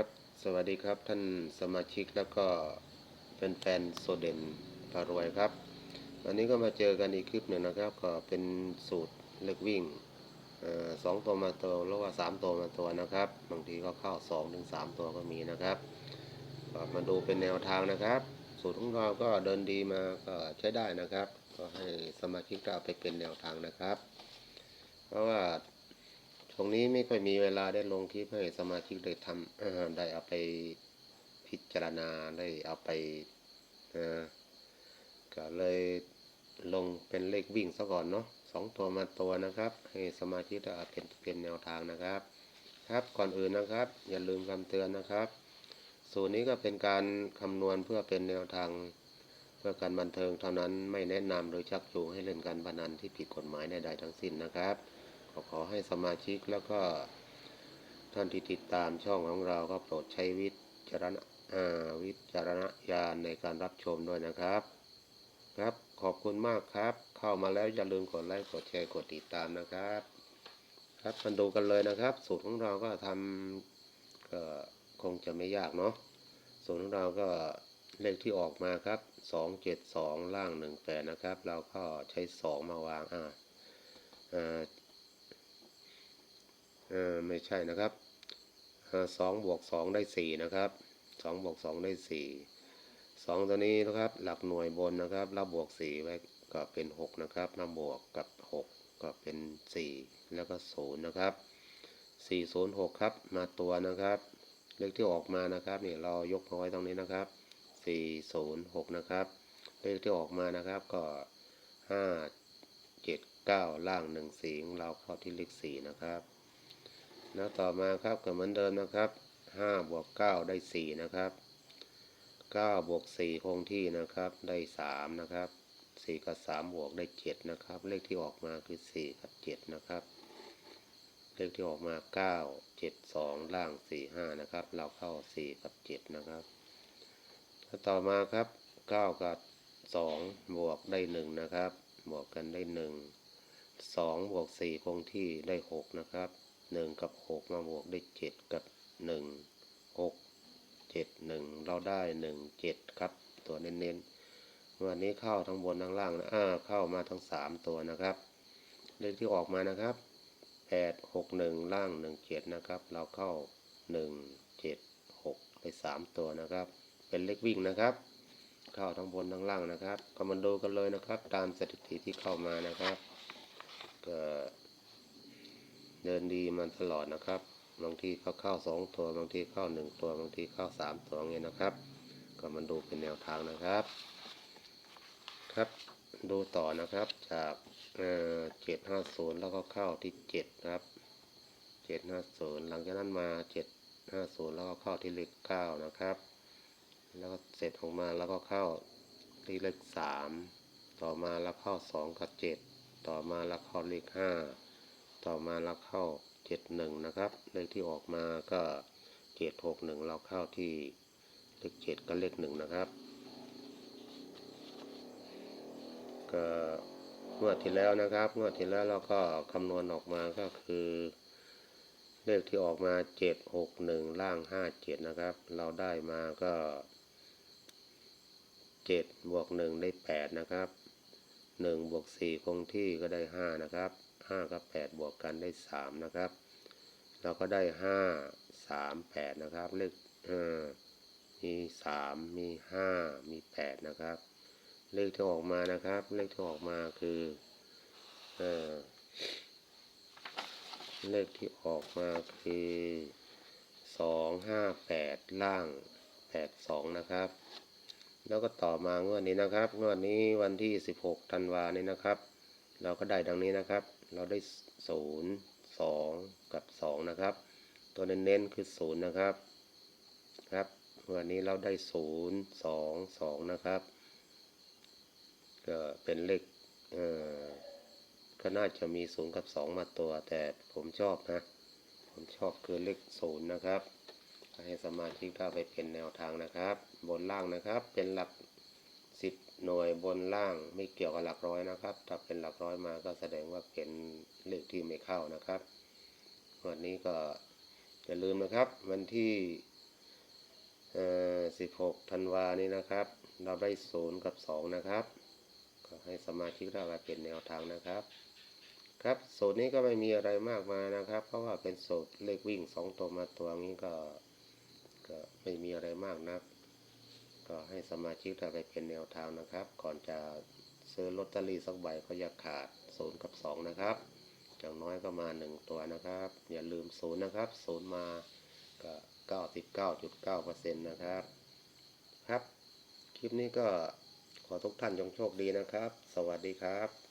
ครับสวัสดีครับท่านสมาชิกแล้วก็เป็นแฟนๆโซเดนพารวยครับ วันนี้ก็มาเจอกันอีกคลิปหนึ่งนะครับ ก็เป็นสูตรเล็กวิ่งออสองตัวมาตัวหรือว่าสามตัวมาตัวนะครับ บางทีก็เข้าสองถึงสามตัวก็มีนะครับมาดูเป็นแนวทางนะครับ สูตรของเราก็เดินดีมาก็ใช้ได้นะครับ ก็ให้สมาชิกเราไปเป็นแนวทางนะครับ เพราะว่า ตรงนี้ไม่ค่อยมีเวลาได้ลงคลิปให้สมาชิกได้ทำเอ่อได้เอาไปพิจารณาได้เอาไปก็เลยลงเป็นเลขวิ่งซะก่อนเนาะสองตัวมาตัวนะครับ ให้สมาชิกได้เอาเป็นเป็นแนวทางนะครับ ครับก่อนอื่นนะครับ อย่าลืมคำเตือนนะครับ สูตรนี้ก็เป็นการคำนวณเพื่อเป็นแนวทางเพื่อการบันเทิงเท่านั้นไม่แนะนำโดยชักจูงให้เล่นการพนันที่ผิดกฎหมายใดๆทั้งสิ้นนะครับ ขอขอให้สมาชิกแล้วก็ท่านที่ติดตามช่องของเราก็โปรดใช้วิจารณาวิจารณญาณในการรับชมด้วยนะครับ ครับขอบคุณมากครับ เข้ามาแล้วอย่าลืมกดไลค์กดแชร์กดติดตามนะครับ ครับมาดูกันเลยนะครับ สูตรของเราก็ทำก็คงจะไม่ยากเนาะสูตรของเราก็เลขที่ออกมาครับสองเจ็ดสองล่างหนึ่งแปดนะครับ เราก็ใช้สองมาวาง อ่าอ่า เออไม่ใช่นะครับสองบวกสองได้สี่นะครับสองบวกสองได้สี่สองตัวนี้นะครับ หลักหน่วยบนนะครับเราบวกสี่ไว้ก็เป็นหกนะครับมาบวกกับหกก็เป็นสี่แล้วก็ศูนย์นะครับสี่ศูนย์หกครับ มาตัวนะครับ เลขที่ออกมานะครับนี่เรายกมาไว้ตรงนี้นะครับสี่ศูนย์หกนะครับเลขที่ออกมานะครับก็ห้าเจ็ดเก้าล่างหนึ่งสีงเราเข้าที่เลขสี่นะครับ แล้วต่อมาครับก็เหมือนเดิมนะครับห้าบวกเก้าได้สี่นะครับเก้าบวกสี่คงที่นะครับได้สามนะครับสี่กับสามบวกได้เจ็ดนะครับ เลขที่ออกมาคือสี่กับเจ็ดนะครับ เลขที่ออกมาเก้าเจ็ดสองล่างสี่ห้านะครับ เราเข้าสี่กับเจ็ดนะครับแล้วต่อมาครับเก้ากับสองบวกได้หนึ่งนะครับ บวกกันได้หนึ่งสองบวกสี่คงที่ได้หกนะครับ หนึ่งกับหกมาบวกได้เจ็ดกับหนึ่งหกเจ็ดหนึ่งเราได้หนึ่งเจ็ดครับ ตัวเน้นๆวันนี้เข้าทั้งบนทั้งล่างนะอ่าเข้ามาทั้งสามตัวนะครับ เลขที่ออกมานะครับแปดหกหนึ่งล่างหนึ่งเจ็ดนะครับ เราเข้าหนึ่งเจ็ดหกไปสามตัวนะครับ เป็นเลขวิ่งนะครับ เข้าทั้งบนทั้งล่างนะครับก็มาดูกันเลยนะครับ ตามสถิติที่เข้ามานะครับก็ เดินดีมันตลอดนะครับ บางทีก็เข้าสองตัวบางทีเข้าหนึ่งตัวบางทีเข้าสามตัวเงี้ยนะครับ ก็มันดูเป็นแนวทางนะครับ ครับดูต่อนะครับจากเจ็ดห้าศูนย์แล้วก็เข้าที่เจ็ดครับเจ็ดห้าศูนย์หลังจากนั้นมาเจ็ดห้าศูนย์แล้วก็เข้าที่เลขเก้านะครับ แล้วก็เสร็จออกมาแล้วก็เข้าที่เลขสามต่อมาแล้วเข้าสองกับเจ็ดต่อมาแล้วเข้าเลขห้า ต่อมาแล้วเข้าเจ็ดหนึ่งนะครับ เลขที่ออกมาก็เจ็ดหกหนึ่งเราเข้าที่เลขเจ็ดกับเลขหนึ่งนะครับก็งวดที่แล้วนะครับงวดที่แล้วเราก็คำนวณออกมาก็คือ เลขที่ออกมาเจ็ดหกหนึ่งล่างห้าเจ็ดนะครับ เราได้มาก็เจ็ดบวกหนึ่งได้แปดนะครับ หนึ่งบวกสี่คงที่ก็ได้ห้านะครับห้ากับแปดบวกกันได้สามนะครับ เราก็ได้ห้าสามแปดนะครับ เลขมีสามมีห้ามีแปดนะครับ เลขที่ออกมานะครับ เลขที่ออกมาคือเออเลขที่ออกมาคือสองห้าแปดล่างแปดสองนะครับ แล้วก็ต่อมางวดนี้นะครับงวดนี้วันที่สิบหกธันวาเนี่ยนะครับ เราก็ได้ดังนี้นะครับ เราได้ศูนย์สองกับสองนะครับ ตัวเน้นๆคือศูนย์นะครับครับวันนี้เราได้ศูนย์สองสองนะครับ ก็เป็นเลขเอ่อก็น่าจะมีศูนย์กับสองมาตัวแต่ผมชอบนะ ผมชอบคือเลขศูนย์นะครับ ให้สมาชิกได้ไปเป็นแนวทางนะครับ บนล่างนะครับ เป็นหลักสิบหน่วยบนล่างไม่เกี่ยวกับหลักร้อยนะครับ ถ้าเป็นหลักร้อยมาก็แสดงว่าเป็นเลขที่ไม่เข้านะครับวันนี้ก็อย่าลืมนะครับ วันที่เอ่อ16ธันวานี้นะครับ เราได้ศูนย์กับสองนะครับ ก็ให้สมาชิกได้มาเป็นแนวทางนะครับครับสูตรนี้ก็ไม่มีอะไรมากมายนะครับ เพราะว่าเป็นสูตรเลขวิ่งสองตัวมาตัวนี้ก็ ก็ไม่มีอะไรมากนัก ก็ให้สมาชิกได้ไปเป็นแนวทางนะครับ ก่อนจะซื้อลอตเตอรี่สักใบก็อย่าขาดศูนย์กับสองนะครับอย่างน้อยก็มาหนึ่งตัวนะครับ อย่าลืมศูนย์นะครับศูนย์มาก็เก้าสิบเก้าจุดเก้าเปอร์เซ็นต์นะครับ ครับ คลิปนี้ก็ขอทุกท่านจงโชคดีนะครับ สวัสดีครับ